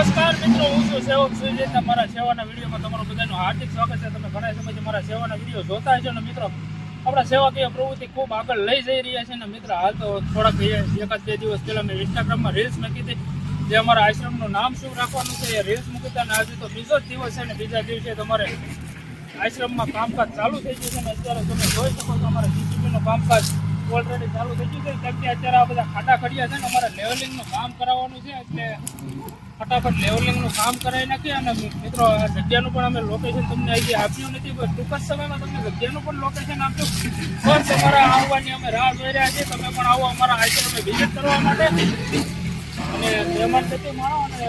નમસ્કાર મિત્રો, હું છું સેવક સુજે તમારા સેવાના વિડીયોમાં તમારું બધાનું હાર્દિક સ્વાગત છે. તમે ઘણા સમયથી મારા સેવાના વીડિયો જોતા હશો ને મિત્રો, આપણા સેવાકીય પ્રવૃત્તિ ખૂબ આગળ લઈ જઈ રહ્યા છે ને મિત્ર, હાલ તો થોડાક એકાદ બે દિવસ પહેલાં મેં ઇન્સ્ટાગ્રામમાં રીલ્સ મૂકી હતી, જે અમારા આશ્રમનું નામ શું રાખવાનું છે એ રીલ્સ મૂકી હતા અને આજે તો બીજો જ દિવસ છે ને બીજા દિવસે તમારે આશ્રમમાં કામકાજ ચાલુ થઈ ગયું છે ને અત્યારે તમે જોઈ શકો છો અમારા જીસીબીનું કામકાજ ઓલરેડી ચાલુ થઈ ગયું છે. કેમ કે અત્યારે આ બધા ખાડા ખડિયા છે ને અમારે લેવલિંગનું કામ કરાવવાનું છે એટલે ફટાફટ લેવલિંગનું કામ કરાવી નાખીએ અને મિત્રો જગ્યાનું પણ અમે લોકેશન તમને અહીંથી આપ્યું નથી, પણ ટૂંક જ સમયમાં તમને જગ્યાનું પણ લોકેશન આપ્યું. બસ અમારા આવવાની અમે રાહ જોઈ રહ્યા છીએ. તમે પણ આવો અમારા આશ્રમે વિઝિટ કરવા માટે. અને મહેમાન થતી માણો અને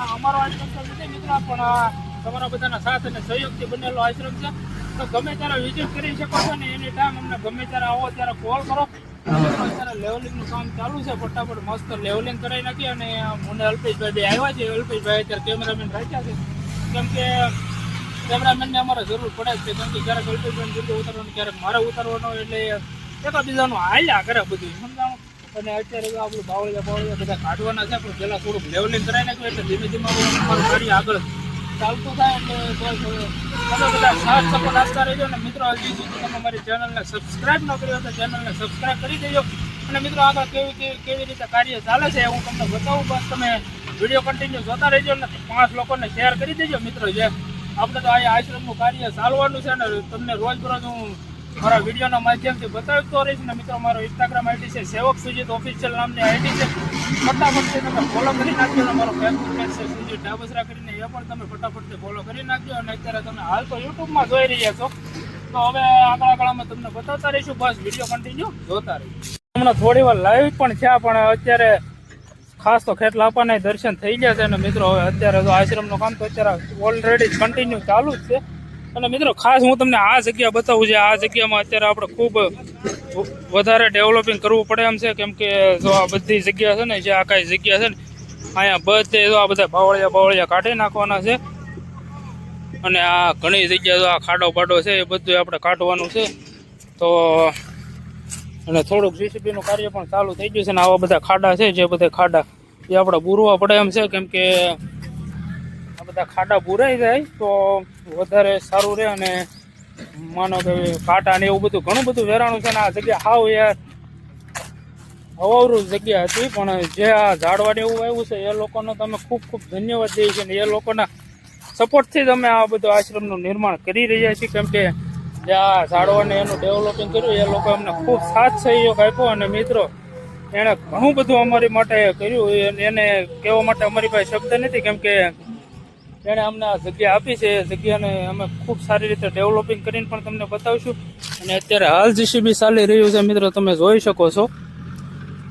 આ અમારો આશ્રમ તો નથી મિત્રો, પણ આ તમારા બધાના સાથ અને સહયોગથી બનેલો આશ્રમ છે. તો ગમે ત્યારે વિઝિટ કરી શકો છો ને એની ટાઈમ અમને ગમે ત્યારે આવો, ત્યારે કોલ કરો. લેવલિંગનું કામ ચાલુ છે, ફટાફટ મસ્ત લેવલિંગ કરાવી નાખી અને મને અલ્પેશભાઈ બે આવ્યા છે. અલ્પેશભાઈ અત્યારે કેમેરામેન રાખ્યા છે. કેમ કે અમારે જરૂર પડે છે, કેમ કે ક્યારેક અલ્પેશભાઈ જુદો ઉતારવાનું, ક્યારેક મારે ઉતારવાનો એટલે એકાબીજાનું હાલ્યા કરે બધું, સમજાણું? અને અત્યારે આપણું બાવળિયા બાવળિયા બધા કાઢવાના છે, પણ પહેલાં થોડુંક લેવલિંગ કરાવી નાખ્યું એટલે ધીમે ધીમે અમારું ગાડી આગળ ચાલતું થાય એટલે તમે બધા સાથ સપોર્ટ આપતા રહેજો અને મિત્રો હજી સુધી તમે મારી ચેનલને સબસ્ક્રાઇબ ન કર્યો તો ચેનલને સબસ્ક્રાઇબ કરી દેજો. અને મિત્રો, આગળ કેવી કેવી રીતે કાર્ય ચાલે છે હું તમને બતાવું, બસ તમે વીડિયો કન્ટિન્યુ જોતા રહેજો અને પાંચ લોકોને શેર કરી દેજો. મિત્રો, જે આપણે તો અહીંયા આશ્રમનું કાર્ય ચાલવાનું છે ને તમને રોજબરોજ હું મારા વિડીયોના માધ્યમથી બતાવતો રહીશ ને મિત્રો, મારો ઇન્સ્ટાગ્રામ આઈડી છે સેવક સુજીત ઓફિશિયલ નામની આઈડી છે. ફટાફટથી તમે ફોલો કરી નાખજો અને મારો ફેસબુક પેજ છે સુજીત ડાબસરા કરીને એ પણ તમે ફટાફટથી ફોલો કરી નાખજો અને અત્યારે તમે હાલ તો યુટ્યુબમાં જોઈ રહ્યા છો. તો હવે આગળ આગળમાં તમને બતાવતા રહીશું, બસ વીડિયો કન્ટિન્યુ જોતા રહીશું. હમણાં થોડી વાર લાઈવ પણ છે પણ અત્યારે ખાસ તો ખેટલા લાપાના દર્શન થઈ ગયા છે અને મિત્રો, હવે અત્યારે તો આશ્રમનું કામ તો અત્યારે ઓલરેડી કન્ટિન્યુ ચાલુ જ છે. અને મિત્રો, ખાસ હું તમને આ જગ્યા બતાવું છે. આ જગ્યામાં અત્યારે આપણે ખૂબ વધારે ડેવલપિંગ કરવું પડે એમ છે. કેમ કે જો આ બધી જગ્યા છે ને, જે આ કાંઈ જગ્યા છે ને, અહીંયા બધે જો આ બધા બાવળિયા બાવળિયા કાઢી નાખવાના છે. અને આ ઘણી જગ્યા જો આ ખાડો બાડો છે, એ બધું આપણે કાઢવાનું છે. તો અને થોડુંક જીસીબીનું કાર્ય પણ ચાલુ થઈ ગયું છે ને, આવા બધા ખાડા છે, જે બધા ખાડા એ આપણે બૂરવા પડે એમ છે. કેમ કે બધા ખાડા બુરાઈ જાય તો વધારે સારું રહે અને માનો કે કાંટા ને એવું બધું, ઘણું બધું વેરાણું છે ને આ જગ્યા હાવ યાર અવાવરું જગ્યા હતી, પણ જે આ ઝાડવાને એવું આવ્યું છે, એ લોકોનો તમે ખૂબ ખૂબ ધન્યવાદ દઈએ છીએ ને એ લોકોના સપોર્ટથી જ અમે આ બધું આશ્રમનું નિર્માણ કરી રહ્યા છીએ. કેમ કે જે આ ઝાડવાને એનું ડેવલપિંગ કર્યું, એ લોકો અમને ખૂબ સાથ સહયોગ આપ્યો અને મિત્રો, એણે ઘણું બધું અમારી માટે કર્યું. એને કહેવા માટે અમારી પાસે શબ્દ નથી, કેમ કે એણે અમને આ જગ્યા આપી છે. એ જગ્યાને અમે ખૂબ સારી રીતે ડેવલપિંગ કરીને પણ તમને બતાવીશું. અને અત્યારે હાલ જીસીબી ચાલી રહ્યું છે. મિત્રો, તમે જોઈ શકો છો.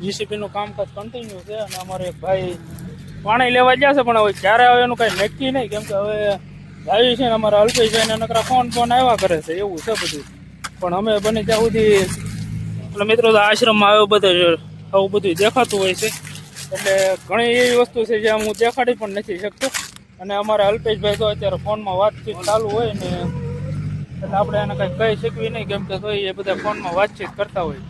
જીસીબીનું કામકાજ કન્ટિન્યુ છે અને અમારે એક ભાઈ પાણી લેવા ગયા છે, પણ હવે ક્યારે આવે એનું કાંઈ નક્કી નહીં. કેમ કે હવે ભાઈ છે ને અમારા અલ્પેશભાઈને નકરા ફોન ફોન આવ્યા કરે છે. એવું છે બધું. પણ અમે બને ત્યાં સુધી એટલે મિત્રો આશ્રમમાં આવ્યો બધે આવું બધું દેખાતું હોય છે. એટલે ઘણી એવી વસ્તુ છે જે હું દેખાડી પણ નથી શકતો. અને અમારા અલ્પેશભાઈ તો અત્યારે ફોનમાં વાતચીત ચાલુ હોય ને એટલે આપણે એને કંઈ કહી શકવી નહીં કેમ કે તોય એ બધા ફોનમાં વાતચીત કરતા હોય.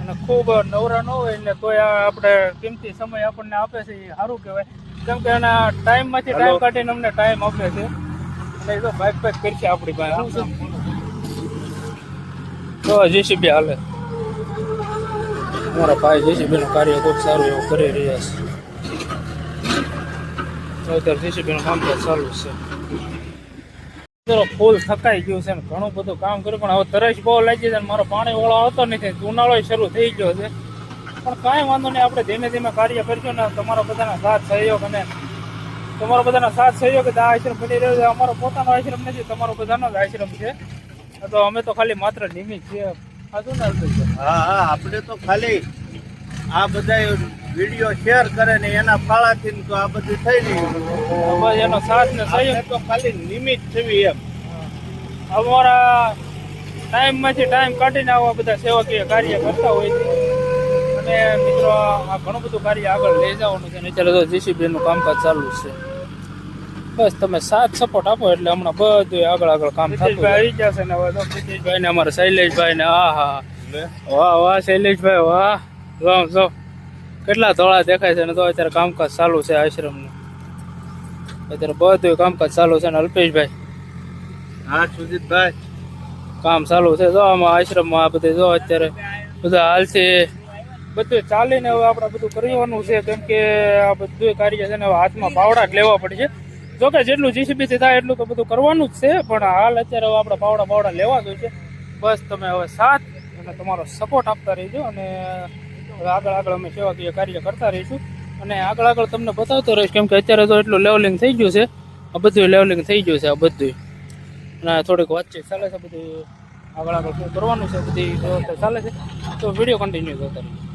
અને ખૂબ નવરા ન હોય એટલે તોય આ આપણે કિંમતી સમય આપણને આપે છે એ સારું કહેવાય. કેમ કે એના ટાઈમમાંથી ટાઈમ કાઢીને અમને ટાઈમ આપે છે. અને એ તો બાઇક બાઇક કરશે આપણી પાસે. તો જેસીબી હાલે. અમારા ભાઈ જેસીબીનું કાર્ય ખૂબ સારું એવું કરી રહ્યા છે. તો અત્યારે જેસીબીનું કામકાજ ચાલુ છે ફૂલ થકાઈ ગયું છે ઘણું બધું કામ કર્યું પણ હવે તરસ બહુ લાગી છે મારો પાણી ઓળો આવતો નથી ઉનાળો શરૂ થઈ ગયો છે પણ કાંઈ વાંધો નહીં આપણે ધીમે ધીમે કાર્ય કરજો ને તમારા બધાના સાથ સહયોગ અને તમારા બધાના સાથ સહયોગ આ આશ્રમ બની રહ્યો છે અમારો પોતાનો આશ્રમ નથી તમારો બધાનો જ આશ્રમ છે તો અમે તો ખાલી માત્ર નિમિત્ત છીએ હા હા, આપણે તો ખાલી આ બધા વીડિયો શેર કરે ને એના ફાળાથી તો આ બધું થઈ રહ્યું. એનો સાથ ને સહયોગ તો ખાલી નિમિત્ત થવી એમ. અમારા ટાઈમમાંથી ટાઈમ કાઢીને આવા બધા સેવકીય કાર્ય કરતા હોય છે. અને મિત્રો આ ઘણું બધું કાર્ય આગળ લઈ જવાનું છે ને અત્યારે તો જીસીબી નું કામકાજ ચાલુ છે. બસ તમે સાથ સપોર્ટ આપો એટલે હમણાં બધું આગળ આગળ કામ થતું આવી જશે ને હવે પ્રિતેશભાઈ ને અમારા શૈલેષભાઈ ને હા હા વાહ વાહ શૈલેષભાઈ વાહ. જો જો કેટલા ધોળા દેખાય છે ને તો અત્યારે કામકાજ ચાલુ છે આશ્રમનું. અત્યારે બધું કામકાજ ચાલુ છે ને અલ્પેશભાઈ. હા સુજીતભાઈ. કામ ચાલુ છે. જો આમાં આશ્રમમાં આ બધું જો અત્યારે બધા હાલથી બધું ચાલીને હવે આપણે બધું કરવાનું છે. કેમ કે આ બધું કાર્ય છે ને હવે હાથમાં પાવડા જ લેવા પડશે. જો કે જેટલું જીસીબીથી થાય એટલું તો બધું કરવાનું જ છે. પણ હાલ અત્યારે હવે આપણે પાવડા પાવડા લેવા જોઈએ. છે બસ તમે હવે સાથ અને તમારો સપોર્ટ આપતા રહીજો અને આગળ આગળ અમે સેવાકીય કાર્ય કરતા રહીશું. અને આગળ આગળ તમને બતાવતો રહીશ કેમ કે અત્યારે તો એટલું લેવલિંગ થઈ ગયું છે. આ બધું લેવલિંગ થઈ ગયું છે, આ બધું અને થોડીક વાતચીત ચાલે છે બધી આગળ આગળ શું કરવાનું છે, બધી વ્યવસ્થા ચાલે છે. તો વીડિયો કન્ટિન્યુ કરતા રહીજો